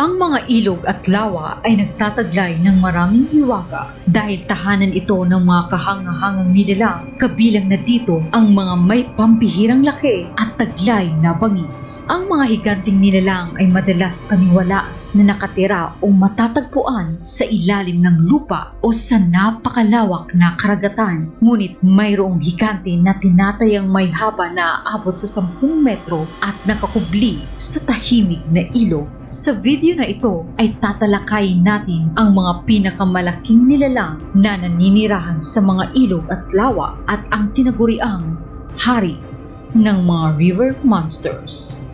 Ang mga ilog at lawa ay nagtataglay ng maraming hiwaga dahil tahanan ito ng mga kahangahangang nilalang kabilang na dito ang mga may pampihirang laki at taglay na bangis. Ang mga higanting nilalang ay madalas paniwalaan na nakatira o matatagpuan sa ilalim ng lupa o sa napakalawak na karagatan. Ngunit mayroong higante na tinatayang may haba na aabot sa 10 metro at nakakubli sa tahimik na ilog. Sa video na ito ay tatalakayin natin ang mga pinakamalaking nilalang na naninirahan sa mga ilog at lawa at ang tinaguriang hari ng mga river monsters.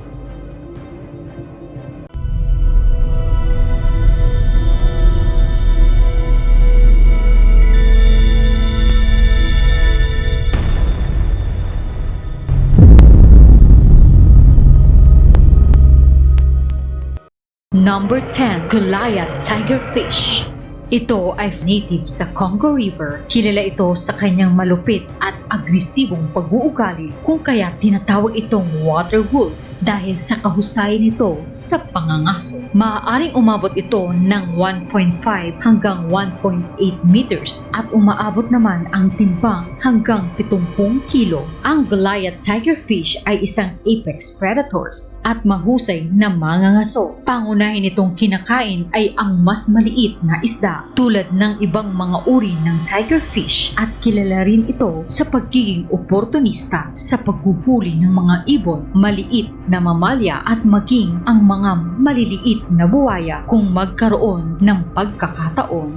Number 10, Goliath Tigerfish. Ito ay native sa Congo River. Kilala ito sa kanyang malupit at agresibong pag-uugali kung kaya tinatawag itong water wolf dahil sa kahusayan nito sa pangangaso. Maaaring umabot ito ng 1.5 hanggang 1.8 meters at umaabot naman ang timbang hanggang 70 kilo. Ang Goliath tigerfish ay isang apex predators at mahusay na mangangaso. Pangunahin itong kinakain ay ang mas maliit na isda tulad ng ibang mga uri ng tigerfish at kilala rin ito sa pagiging oportunista sa paghuhuli ng mga ibon, maliit na mamalya at maging ang mga maliliit na buwaya kung magkaroon ng pagkakataon.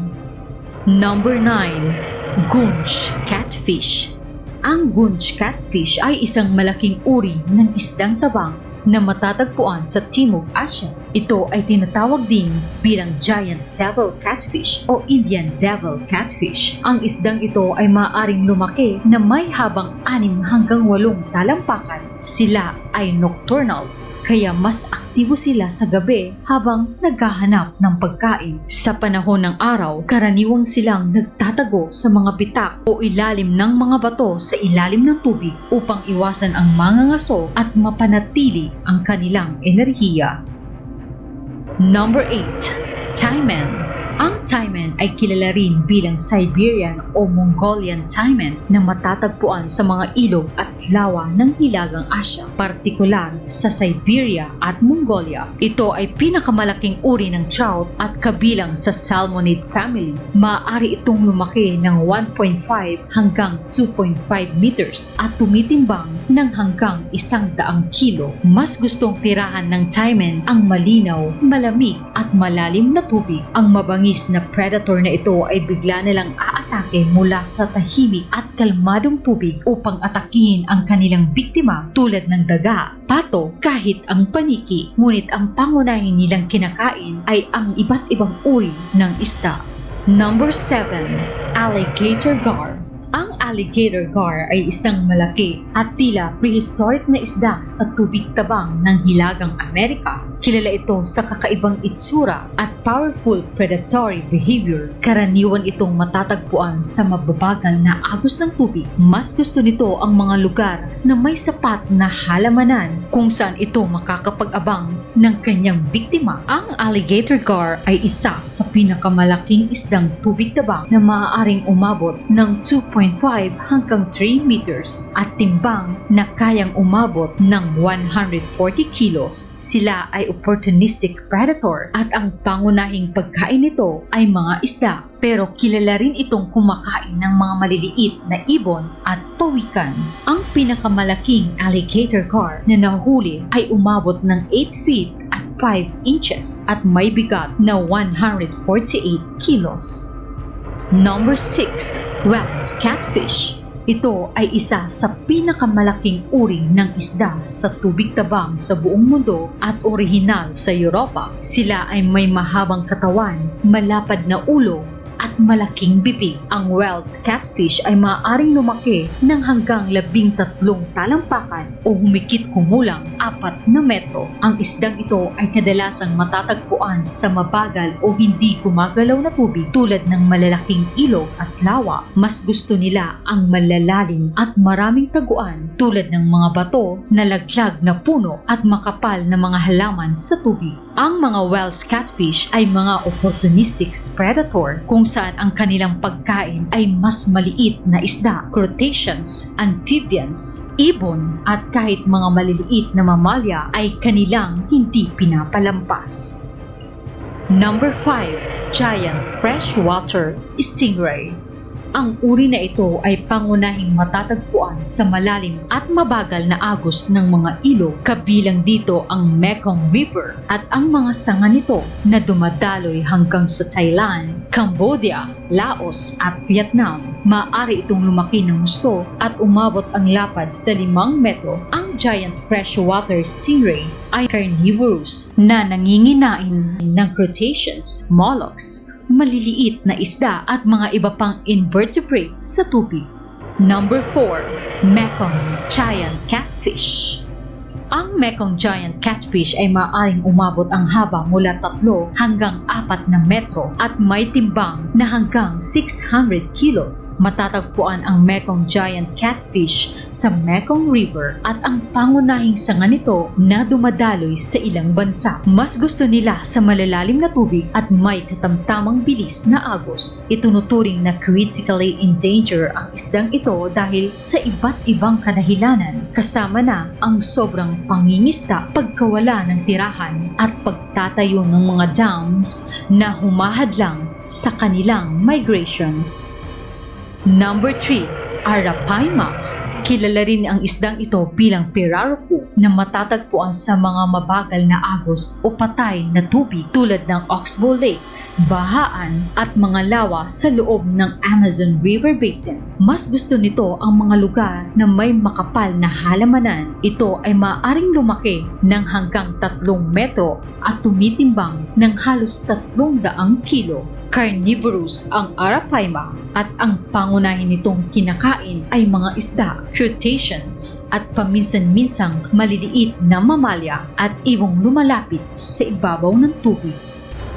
Number 9. Gunch Catfish Ang gunch catfish ay isang malaking uri ng isdang tabang na matatagpuan sa Timog Asya. Ito ay tinatawag din bilang giant devil catfish o Indian devil catfish. Ang isdang ito ay maaaring lumaki na may habang 6 hanggang 8 talampakan. Sila ay nocturnals, kaya mas aktibo sila sa gabi habang naghahanap ng pagkain. Sa panahon ng araw, karaniwang silang nagtatago sa mga bitak o ilalim ng mga bato sa ilalim ng tubig upang iwasan ang mga ngaso at mapanatili ang kanilang enerhiya. Number 8. Taimen ang taimen ay kilala rin bilang Siberian o Mongolian taimen na matatagpuan sa mga ilog at lawa ng Hilagang Asya, partikular sa Siberia at Mongolia. Ito ay pinakamalaking uri ng trout at kabilang sa salmonid family. Maaari itong lumaki ng 1.5 hanggang 2.5 meters at tumitimbang ng hanggang isang daang kilo. Mas gustong tirahan ng taimen ang malinaw, malamig at malalim na tubig. Ang mabangis na predator na ito ay bigla nilang aatake mula sa tahimik at kalmadong tubig upang atakihin ang kanilang biktima tulad ng daga, pato, kahit ang paniki. Ngunit ang pangunahin nilang kinakain ay ang iba't ibang uri ng isda. Number 7. Alligator Gar ang alligator gar ay isang malaki at tila prehistoric na isda sa tubig tabang ng Hilagang Amerika. Kilala ito sa kakaibang itsura at powerful predatory behavior. Karaniwan itong matatagpuan sa mababagal na agos ng tubig. Mas gusto nito ang mga lugar na may sapat na halamanan kung saan ito makakapag-abang ng kanyang biktima. Ang alligator gar ay isa sa pinakamalaking isdang tubig tabang na maaaring umabot ng 2.5 hanggang 3 meters at timbang na kayang umabot ng 140 kilos. Sila ay opportunistic predator at ang pangunahing pagkain nito ay mga isda pero kilala rin itong kumakain ng mga maliliit na ibon at pawikan. Ang pinakamalaking alligator gar na nahuli ay umabot ng 8 feet at 5 inches at may bigat na 148 kilos. Number 6. Wells Catfish Ito ay isa sa pinakamalaking uri ng isda sa tubig tabang sa buong mundo at orihinal sa Europa. Sila ay may mahabang katawan, malapad na ulo, at malaking bibig. Ang Wells catfish ay maaaring lumaki ng hanggang labing tatlong talampakan o humikit kumulang apat na metro. Ang isdang ito ay kadalasang matatagpuan sa mabagal o hindi gumagalaw na tubig tulad ng malalaking ilog at lawa. Mas gusto nila ang malalalim at maraming taguan tulad ng mga bato, nalaglag na puno at makapal na mga halaman sa tubig. Ang mga Wells catfish ay mga opportunistic predator kung saan ang kanilang pagkain ay mas maliit na isda, crustaceans, amphibians, ibon at kahit mga maliliit na mamalya ay kanilang hindi pinapalampas. Number 5. Giant Freshwater Stingray ang uri na ito ay pangunahing matatagpuan sa malalim at mabagal na agos ng mga ilog kabilang dito ang Mekong River at ang mga sanga nito na dumadaloy hanggang sa Thailand, Cambodia, Laos at Vietnam. Maaari itong lumaki ng gusto at umabot ang lapad sa limang metro. Ang giant freshwater stingrays ay carnivorous na nanginginain ng crustaceans, mollusks, maliliit na isda at mga iba pang invertebrates sa tubig. Number 4. Mekong Giant Catfish ang Mekong Giant Catfish ay maaaring umabot ang haba mula 3 hanggang 4 na metro at may timbang na hanggang 600 kilos. Matatagpuan ang Mekong Giant Catfish sa Mekong River at ang pangunahing sanga nito na dumadaloy sa ilang bansa. Mas gusto nila sa malalalim na tubig at may katamtamang bilis na agos. Itunuturing na critically endangered ang isdang ito dahil sa iba't ibang kadahilanan kasama na ang sobrang pangingisda, pagkawala ng tirahan at pagtatayo ng mga dams na humahadlang sa kanilang migrations. Number 3. Arapaima Kilala rin ang isdang ito bilang pirarucu na matatagpuan sa mga mabagal na agos o patay na tubig tulad ng Oxbow Lake, bahaan at mga lawa sa loob ng Amazon River Basin. Mas gusto nito ang mga lugar na may makapal na halamanan. Ito ay maaaring lumaki ng hanggang 3 metro at tumitimbang ng halos 300 kilo. Carnivorous ang Arapaima at ang pangunahin nitong kinakain ay mga isda, crustaceans at paminsan-minsang maliliit na mamalya at ibong lumalapit sa ibabaw ng tubig.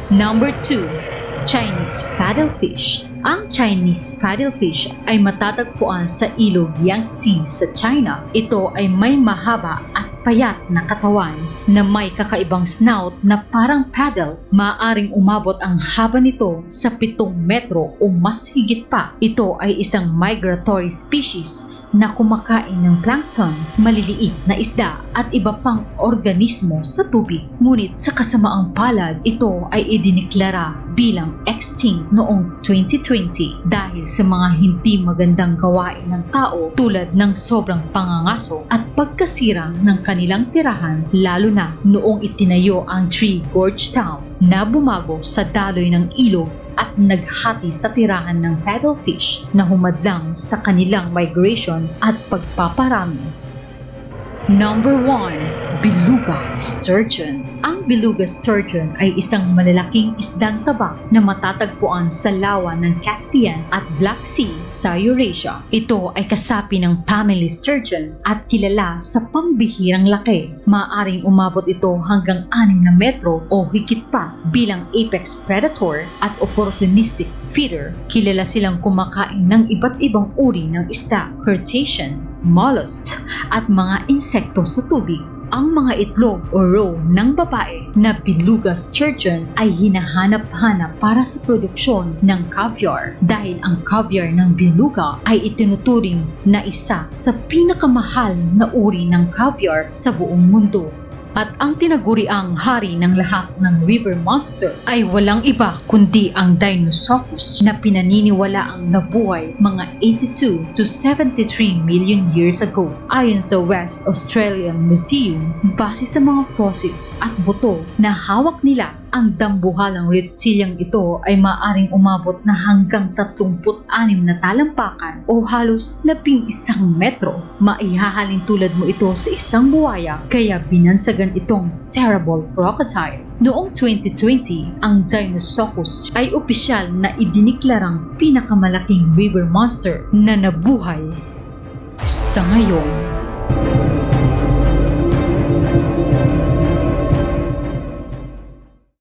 Number 2. Chinese paddlefish. Ang Chinese paddlefish ay matatagpuan sa ilog Yangtze sa China. Ito ay may mahaba at payat na katawan na may kakaibang snout na parang paddle. Maaring umabot ang haba nito sa 7 metro o mas higit pa. Ito ay isang migratory species na kumakain ng plankton, maliliit na isda at iba pang organismo sa tubig. Ngunit sa kasamaang palad, ito ay idineklara bilang extinct noong 2020 dahil sa mga hindi magandang gawain ng tao tulad ng sobrang pangangaso at pagkasira ng kanilang tirahan lalo na noong itinayo ang Tree Gorge Town na bumago sa daloy ng ilog at naghati sa tirahan ng paddlefish na humadlang sa kanilang migration at pagpaparami. Number 1. Beluga Sturgeon Ang beluga sturgeon ay isang malalaking isdang tabak na matatagpuan sa lawa ng Caspian at Black Sea sa Eurasia. Ito ay kasapi ng family sturgeon at kilala sa pambihirang laki. Maaring umabot ito hanggang 6 na metro o higit pa bilang apex predator at opportunistic feeder. Kilala silang kumakain ng iba't ibang uri ng isda, crustacean, mollusks at mga insekto sa tubig. Ang mga itlog o roe ng babae na beluga sturgeon ay hinahanap-hanap para sa produksyon ng caviar dahil ang caviar ng beluga ay itinuturing na isa sa pinakamahal na uri ng caviar sa buong mundo. At ang tinaguriang hari ng lahat ng river monster ay walang iba kundi ang Dinosaurus na pinaniniwala ang nabuhay mga 82 to 73 million years ago. Ayon sa West Australian Museum, base sa mga fossils at buto na hawak nila Ang dambuhalang reptilyang ito ay maaring umabot na hanggang 36 na talampakan o halos 11 metro. Maihahalin tulad mo ito sa isang buwaya kaya binansagan itong terrible crocodile. Noong 2020, ang Dinosaurus ay opisyal na idiniklarang pinakamalaking river monster na nabuhay sa ngayon.